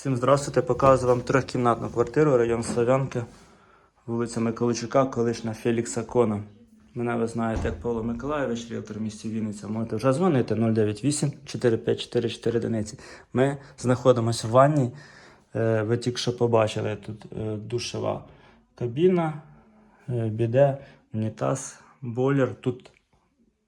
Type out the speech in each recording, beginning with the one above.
Всім здравствуйте, показую вам трьохкімнатну квартиру, район Славянки, вулиця Миколайчука, колишня Фелікса Кона. Мене ви знаєте як Павло Миколаєвич, ріелтор місті Вінниця. Можете вже дзвонити 098 454 одиниці. Ми знаходимося в ванні. Е, Ви тільки що побачили тут е, душова кабіна, е, біде, унітаз, бойлер. Тут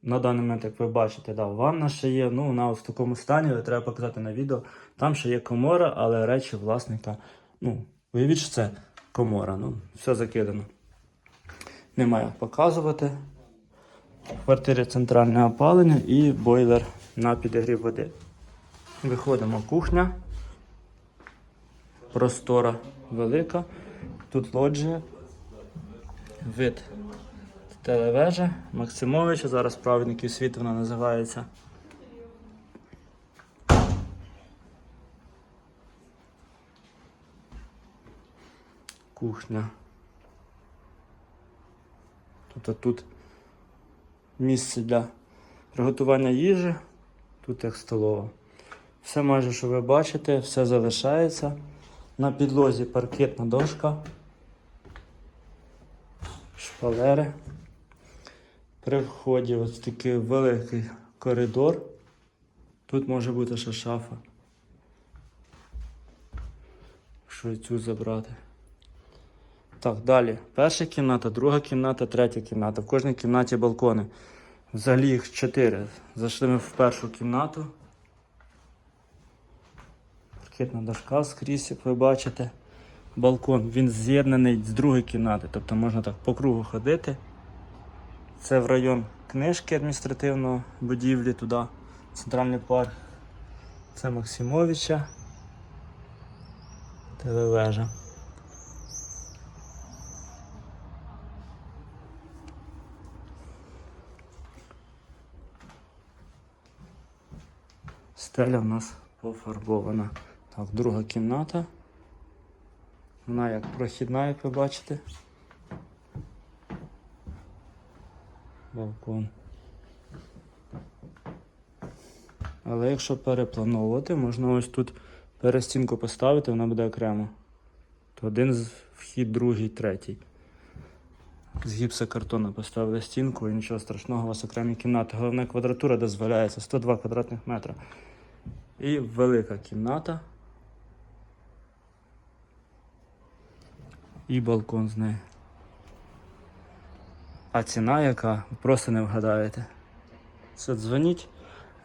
на даний момент, як ви бачите, да, ванна ще є. Ну, вона в такому стані, але треба показати на відео. Там ще є комора, але речі власника. Ну, уявіть, що це комора. Ну, все закидано. Немає показувати. В квартирі центральне опалення і бойлер на підігрів води. Виходимо кухня. Простора велика. Тут лоджія. Вид телевежа Максимовича. Зараз праведників світу вона називається. Кухня. Тобто тут місце для приготування їжі, тут як столова. Все майже, що ви бачите, все залишається. На підлозі паркетна дошка, шпалери. При вході ось такий великий коридор. Тут може бути ще шафа. Що цю забрати. Так, далі. Перша кімната, друга кімната, третя кімната. В кожній кімнаті балкони. Взагалі їх чотири. Зайшли ми в першу кімнату. Паркетна дошка скрізь, як ви бачите. Балкон. Він з'єднаний з другої кімнати. Тобто можна так по кругу ходити. Це в район книжки адміністративного будівлі туди. Центральний парк. Це Максимовича. Телевежа. Стеля в нас пофарбована. Так, друга кімната. Вона як прохідна, як ви бачите. Балкон. Але якщо переплановувати, можна ось тут перестінку поставити, вона буде окремо. То один з вхід, другий, третій. З гіпсокартону поставили стінку і нічого страшного, у вас окремі кімнати. Головна квадратура дозволяється 102 квадратних метра. І велика кімната. І балкон з нею. А ціна яка? Ви просто не вгадаєте. Все, дзвоніть,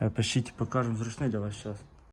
е, пишіть, покажемо зручний для вас час.